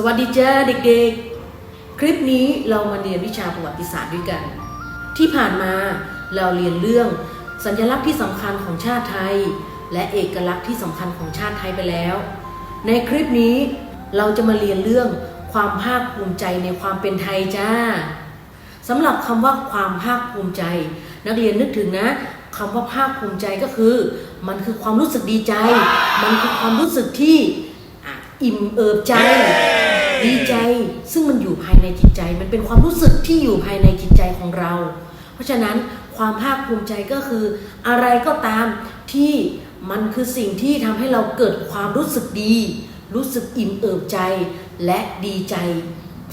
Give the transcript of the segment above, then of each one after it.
สวัสดีจ้าเด็กๆ คลิปนี้เรามาเรียนวิชาประวัติศาสตร์ด้วยกัน ที่ผ่านมาเราเรียนเรื่องสัญลักษณ์ที่สำคัญของชาติไทย และเอกลักษณ์ที่สำคัญของชาติไทยไปแล้ว ในคลิปนี้เราจะมาเรียนเรื่องความภาคภูมิใจในความเป็นไทยจ้าสำหรับคำว่าความภาคภูมิใจ นักเรียนนึกถึงนะคำว่าภาคภูมิใจก็คือ มันคือความรู้สึกดีใจ มันคือความรู้สึกที่อิ่มเอิบใจ ดีใจซึ่งมันอยู่ภายในจิตใจ มันเป็นความรู้สึกที่อยู่ภายในจิตใจของเรา เพราะฉะนั้นความภาคภูมิใจก็คือ อะไรก็ตามที่มันคือสิ่งที่ทำให้เราเกิดความรู้สึกดี รู้สึกอิ่มเอิบใจและดีใจ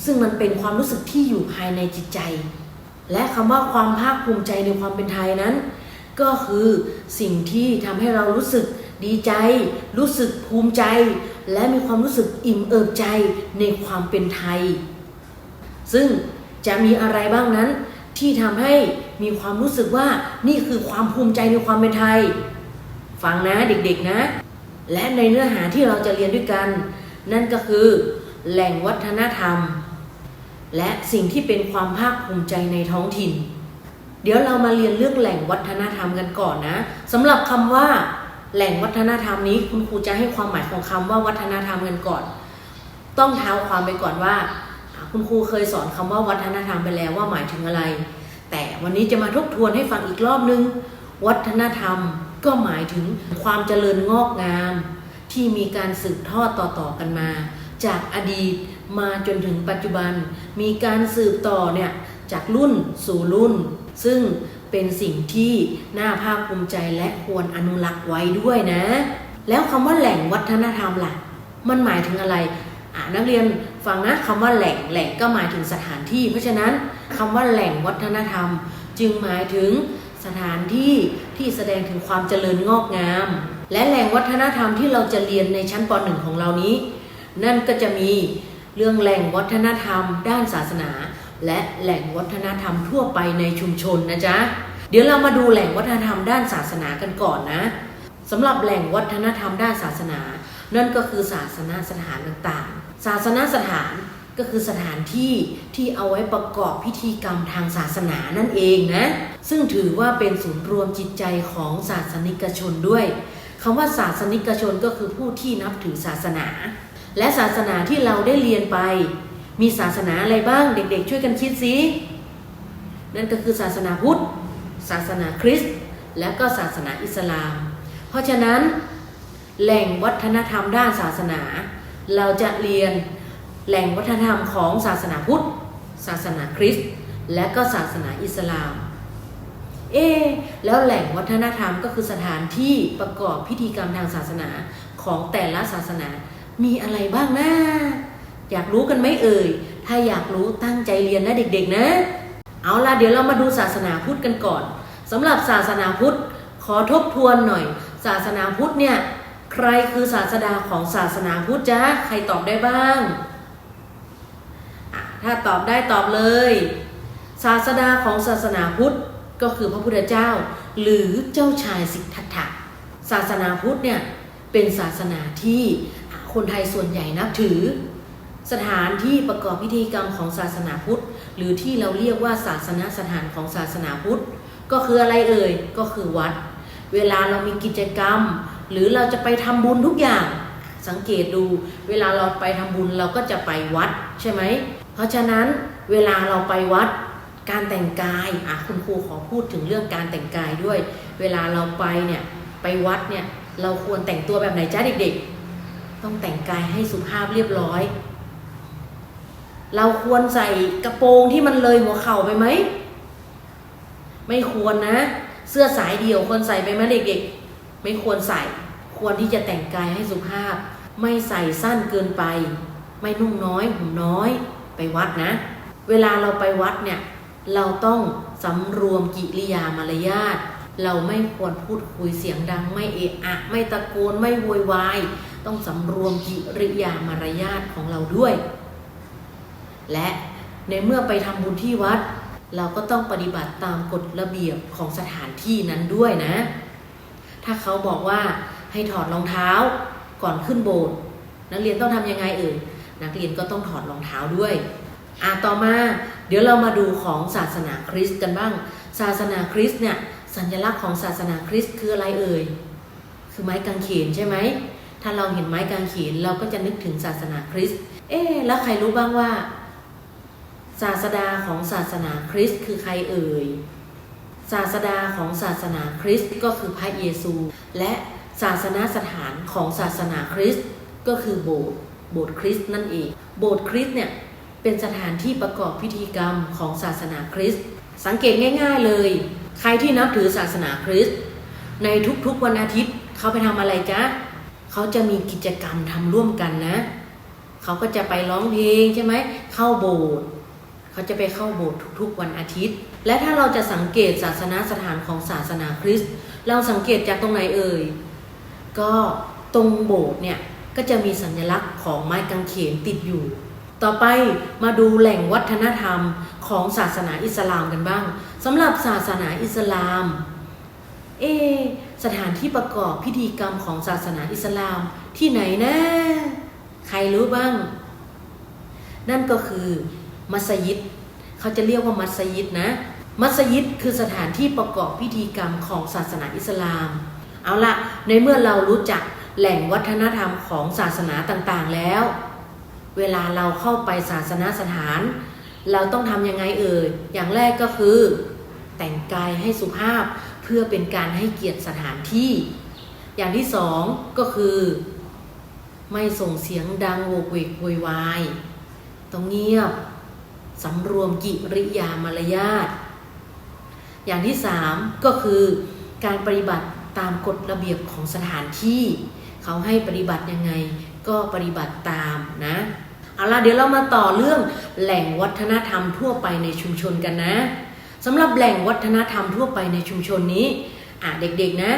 ซึ่งมันเป็นความรู้สึกที่อยู่ภายในจิตใจ และคำว่าความภาคภูมิใจในความเป็นไทยนั้น ก็คือสิ่งที่ทำให้เรารู้สึกดีใจ รู้สึกภูมิใจ และมีความรู้สึกอิ่มเอิบใจในความเป็นไทย ซึ่งจะมีอะไรบ้างนั้น ที่ทำให้มีความรู้สึกว่านี่คือความภูมิใจในความเป็นไทย ฟังนะเด็กๆนะ และในเนื้อหาที่เราจะเรียนด้วยกัน นั่นก็คือแหล่งวัฒนธรรม และสิ่งที่เป็นความภาคภูมิใจในท้องถิ่น เดี๋ยวเรามาเรียนเรื่องแหล่งวัฒนธรรมกันก่อนนะสำหรับคำว่า แหล่งวัฒนธรรมนี้คุณครูจะให้ความหมายของคำว่าวัฒนธรรมกันก่อน ต้องเท้าความไปก่อนว่า คุณครูเคยสอนคำว่าวัฒนธรรมไปแล้วว่าหมายถึงอะไร แต่วันนี้จะมาทบทวนให้ฟังอีกรอบนึง วัฒนธรรมก็หมายถึงความเจริญงอกงาม ที่มีการสืบทอดต่อๆกันมา จากอดีตมาจนถึงปัจจุบัน มีการสืบต่อเนี่ยจากรุ่นสู่รุ่น ซึ่ง เป็นสิ่งที่น่าภาคภูมิใจและควรอนุรักษ์ไว้ด้วยนะ แล้วคำว่าแหล่งวัฒนธรรมล่ะ มันหมายถึงอะไรอะนักเรียนฟังนะคำว่าแหล่งแหล่งก็หมายถึงสถานที่ เพราะฉะนั้นคำว่าแหล่งวัฒนธรรม จึงหมายถึงสถานที่ที่แสดงถึงความเจริญงอกงาม และแหล่งวัฒนธรรมที่เราจะเรียนในชั้นป .1 ของเรานี้ นั่นก็จะมีเรื่องแหล่งวัฒนธรรม ด้านศาสนา และแหล่งวัฒนธรรมทั่วไปในชุมชนนะจ๊ะ เดี๋ยวเรามาดูแหล่งวัฒนธรรมด้านศาสนากันก่อนนะสำหรับแหล่งวัฒนธรรมด้านศาสนา นั่นก็คือศาสนาสถานต่างๆ ศาสนาสถานก็คือสถานที่ที่เอาไว้ประกอบพิธีกรรมทางศาสนานั่นเองนะ ซึ่งถือว่าเป็นศูนย์รวมจิตใจของศาสนิกชนด้วยคำว่าศาสนิกชนก็คือผู้ที่นับถือศาสนา และศาสนาที่เราได้เรียนไป มีศาสนาอะไรบ้าง เด็กๆ ช่วยกันคิดสินั่นก็คือศาสนาพุทธ ศาสนาคริสต์และก็ศาสนาอิสลาม เพราะฉะนั้น แหล่งวัฒนธรรมด้านศาสนา เราจะเรียนแหล่งวัฒนธรรมของศาสนาพุทธ ศาสนาคริสต์และก็ศาสนาอิสลาม เอ๊แล้วแหล่งวัฒนธรรมก็คือสถานที่ประกอบพิธีกรรมทางศาสนาของแต่ละศาสนามีอะไรบ้างนะ อยากรู้กันไหมเอ่ย ถ้าอยากรู้ตั้งใจเรียนนะเด็กๆนะ เอาล่ะเดี๋ยวเรามาดูศาสนาพุทธกันก่อนสำหรับศาสนาพุทธขอทบทวนหน่อย ศาสนาพุทธเนี่ยใครคือศาสดาของศาสนาพุทธจ๊ะใครตอบได้บ้าง ถ้าตอบได้ตอบเลย ศาสดาของศาสนาพุทธก็คือพระพุทธเจ้า หรือเจ้าชายสิทธัตถะศาสนาพุทธเนี่ยเป็นศาสนาที่คนไทยส่วนใหญ่นับถือ สถานที่ประกอบพิธีกรรมของศาสนาพุทธ หรือที่เราเรียกว่าศาสนสถานของศาสนาพุทธ ก็คืออะไรเอ่ยก็คือวัด เวลาเรามีกิจกรรม หรือเราจะไปทำบุญทุกอย่างสังเกตดู เวลาเราไปทำบุญเราก็จะไปวัดใช่ไหมเพราะฉะนั้นเวลาเราไปวัดการแต่งกายอะคุณครูขอพูดถึงเรื่องการแต่งกายด้วย เวลาเราไปเนี่ยไปวัดเนี่ยเราควรแต่งตัวแบบไหนจ้าเด็กๆ ต้องแต่งกายให้สุภาพเรียบร้อย เราควรใส่กระโปรงที่มันเลยหัวเข่าไปไหม ไม่ควรนะ เสื้อสายเดี่ยวควรใส่ไปไหมเด็กๆ ไม่ควรใส่ ควรที่จะแต่งกายให้สุภาพ ไม่ใส่สั้นเกินไป ไม่นุ่งน้อยห่มน้อยไปวัดนะ เวลาเราไปวัดเนี่ย เราต้องสำรวมกิริยามารยาทเราไม่ควรพูดคุยเสียงดังไม่เอะอะไม่ตะโกนไม่โวยวาย ต้องสำรวมกิริยามารยาทของเราด้วย และในเมื่อไปทำบุญที่วัด เราก็ต้องปฏิบัติตามกฎระเบียบของสถานที่นั้นด้วยนะ ถ้าเขาบอกว่าให้ถอดรองเท้าก่อนขึ้นโบสถ์นักเรียนต้องทำยังไงเอ่ยนักเรียนก็ต้องถอดรองเท้าด้วยอะต่อมาเดี๋ยวเรามาดูของศาสนาคริสต์กันบ้าง ศาสนาคริสต์เนี่ยสัญลักษณ์ของศาสนาคริสต์คืออะไรเอ่ยคือไม้กางเขนใช่ไหมถ้าเราเห็นไม้กางเขนเราก็จะนึกถึงศาสนาคริสต์เอ๊แล้วใครรู้บ้างว่า ศาสดาของศาสนาคริสต์คือใครเอ่ย ศาสดาของศาสนาคริสต์ก็คือพระเยซู และศาสนาสถานของศาสนาคริสต์ก็คือโบสถ์โบสถ์คริสต์นั่นเอง โบสถ์คริสต์เนี่ยเป็นสถานที่ประกอบพิธีกรรมของศาสนาคริสต์สังเกตง่าย ๆเลย ใครที่นับถือศาสนาคริสต์ในทุกๆวันอาทิตย์เขาไปทำอะไรจ๊ะเขาจะมีกิจกรรมทำร่วมกันนะ เขาก็จะไปร้องเพลงใช่ไหมเข้าโบสถ์ เขาจะไปเข้าโบสถ์ทุกๆวันอาทิตย์ และถ้าเราจะสังเกตศาสนาสถานของศาสนาคริสต์เราสังเกตจากตรงไหนเอ่ยก็ตรงโบสถ์เนี่ยก็จะมีสัญลักษณ์ของไม้กางเขนติดอยู่ ต่อไปมาดูแหล่งวัฒนธรรมของศาสนาอิสลามกันบ้างสำหรับศาสนาอิสลาม เอ สถานที่ประกอบพิธีกรรมของศาสนาอิสลามที่ไหนนะ ใครรู้บ้าง นั่นก็คือ มัสยิดเขาจะเรียกว่ามัสยิดนะ มัสยิดคือสถานที่ประกอบพิธีกรรมของศาสนาอิสลาม เอาละในเมื่อเรารู้จักแหล่งวัฒนธรรมของศาสนาต่างๆแล้ว เวลาเราเข้าไปศาสนาสถาน เราต้องทำยังไงเอ่ยอย่างแรกก็คือ แต่งกายให้สุภาพเพื่อเป็นการให้เกียรติสถานที่ อย่างที่สองก็คือ ไม่ส่งเสียงดังโวกเวกโวยวายต้องเงียบ สำรวมกิริยามารยาท อย่างที่สามก็คือการปฏิบัติตามกฎระเบียบของสถานที่ เขาให้ปฏิบัติยังไงก็ปฏิบัติตามนะเอาล่ะเดี๋ยวเรามาต่อเรื่องแหล่งวัฒนธรรมทั่วไปในชุมชนกันนะสำหรับแหล่งวัฒนธรรมทั่วไปในชุมชนนี้อะเด็กๆนะ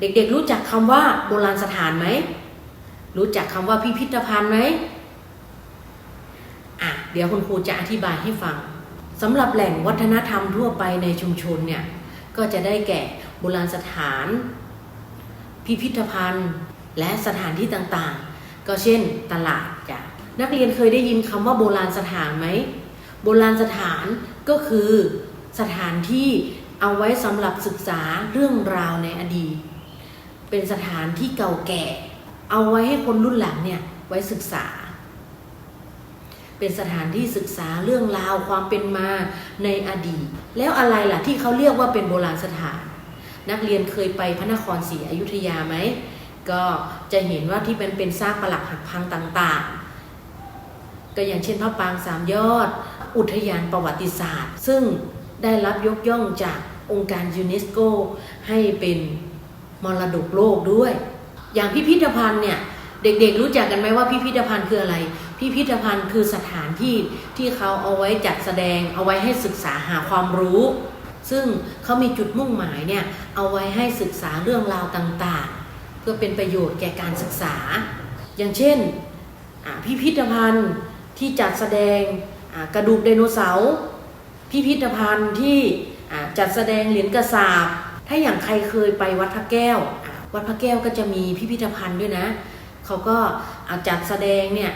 เด็กๆรู้จักคำว่าโบราณสถานไหมรู้จักคำว่าพิพิธภัณฑ์ไหม เดี๋ยวคุณครูจะอธิบายให้ฟังสำหรับแหล่งวัฒนธรรมทั่วไปในชุมชนเนี่ย ก็จะได้แก่โบราณสถาน พิพิธภัณฑ์ และสถานที่ต่างๆ ก็เช่นตลาดจ้ะนักเรียนเคยได้ยินคำว่าโบราณสถานไหม โบราณสถานก็คือสถานที่เอาไว้สำหรับศึกษาเรื่องราวในอดีต เป็นสถานที่เก่าแก่ เอาไว้ให้คนรุ่นหลังเนี่ยไว้ศึกษา เป็นสถานที่ศึกษาเรื่องราวความเป็นมาในอดีต แล้วอะไรล่ะที่เขาเรียกว่าเป็นโบราณสถาน นักเรียนเคยไปพระนครศรีอยุธยาไหมก็จะเห็นว่าที่เป็นเป็นซากปรักหักพังต่างๆ ก็อย่างเช่นพระปางสามยอด อุทยานประวัติศาสตร์ ซึ่งได้รับยกย่องจากองค์การยูเนสโกให้เป็นมรดกโลกด้วย อย่างพิพิธภัณฑ์เนี่ยเด็กๆรู้จักกันไหมว่าพิพิธภัณฑ์คืออะไร พิพิธภัณฑ์คือสถานที่ที่เขาเอาไว้จัดแสดงเอาไว้ให้ศึกษาหาความรู้ ซึ่งเขามีจุดมุ่งหมายเนี่ยเอาไว้ให้ศึกษาเรื่องราวต่างๆ เพื่อเป็นประโยชน์แก่การศึกษา อย่างเช่นพิพิธภัณฑ์ที่จัดแสดงกระดูกไดโนเสาร์พิพิธภัณฑ์ที่จัดแสดงเหรียญกระสาบถ้าอย่างใครเคยไปวัดพระแก้ว วัดพระแก้วก็จะมีพิพิธภัณฑ์ด้วยนะ เขาก็จัดแสดงเนี่ย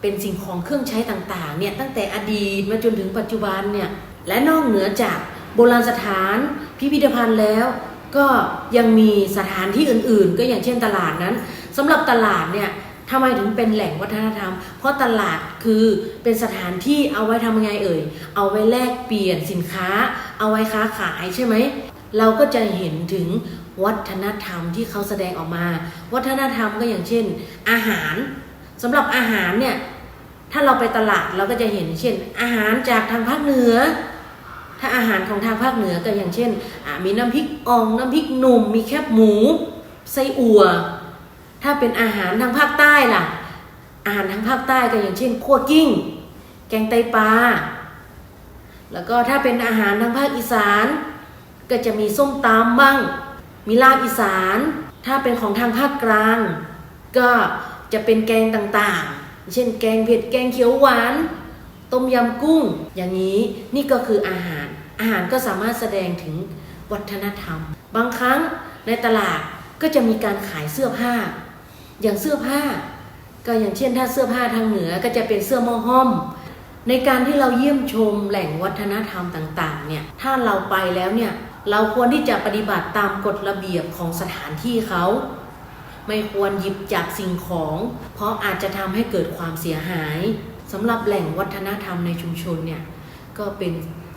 เป็นสิ่งของเครื่องใช้ต่างๆเนี่ยตั้งแต่อดีตมาจนถึงปัจจุบันเนี่ยและนอกเหนือจากโบราณสถานพิพิธภัณฑ์แล้ว ก็ยังมีสถานที่อื่นๆ ก็อย่างเช่นตลาดนั้นสำหรับตลาดเนี่ยทำไมถึงเป็นแหล่งวัฒนธรรม เพราะตลาดคือเป็นสถานที่เอาไว้ทำยังไงเอ่ย เอาไว้แลกเปลี่ยนสินค้า เอาไว้ค้าขายใช่ไหม เราก็จะเห็นถึงวัฒนธรรมที่เขาแสดงออกมา วัฒนธรรมก็อย่างเช่น อาหารสำหรับอาหารเนี่ย ถ้าเราไปตลาดเราก็จะเห็นเช่น อาหารจากทางภาคเหนือ ถ้าอาหารของทางภาคเหนือก็อย่างเช่นมีน้ำพริกอ่องน้ำพริกหนุ่ม มีแคบหมูไส้อั่วถ้าเป็นอาหารทางภาคใต้ล่ะ อาหารทางภาคใต้ก็อย่างเช่นขั่วกิ้ง แกงไตปลาแล้วก็ถ้าเป็นอาหารทางภาคอีสาน ก็จะมีส้มตำบ้าง มีลาบอีสาน ถ้าเป็นของทางภาคกลาง ก็จะเป็นแกงต่างๆ เช่นแกงเผ็ดแกงเขียวหวาน ต้มยำกุ้ง อย่างนี้นี่ก็คืออาหาร อาหารก็สามารถแสดงถึงวัฒนธรรม บางครั้งในตลาดก็จะมีการขายเสื้อผ้า อย่างเสื้อผ้า ก็อย่างเช่นถ้าเสื้อผ้าทางเหนือก็จะเป็นเสื้อมอห้อม ในการที่เราเยี่ยมชมแหล่งวัฒนธรรมต่างๆเนี่ยถ้าเราไปแล้วเนี่ยเราควรที่จะปฏิบัติตามกฎระเบียบของสถานที่เขา ไม่ควรหยิบจับสิ่งของ เพราะอาจจะทำให้เกิดความเสียหายสำหรับแหล่งวัฒนธรรมในชุมชนเนี่ยก็เป็น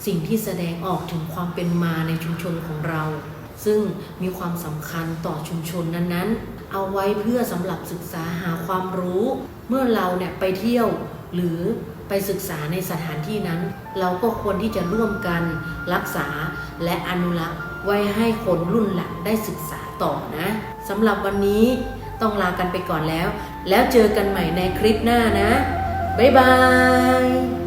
สิ่งที่แสดงออกถึงความเป็นมาในชุมชนของเรา ซึ่งมีความสำคัญต่อชุมชนนั้นๆ เอาไว้เพื่อสำหรับศึกษาหาความรู้ เมื่อเราเนี่ยไปเที่ยวหรือ ไปศึกษาในสถานที่นั้น เราก็ควรที่จะร่วมกันรักษาและอนุรักษ์ไว้ให้คนรุ่นหลังได้ศึกษาต่อนะสำหรับวันนี้ต้องลากันไปก่อนแล้ว แล้วเจอกันใหม่ในคลิปหน้านะ บ๊ายบาย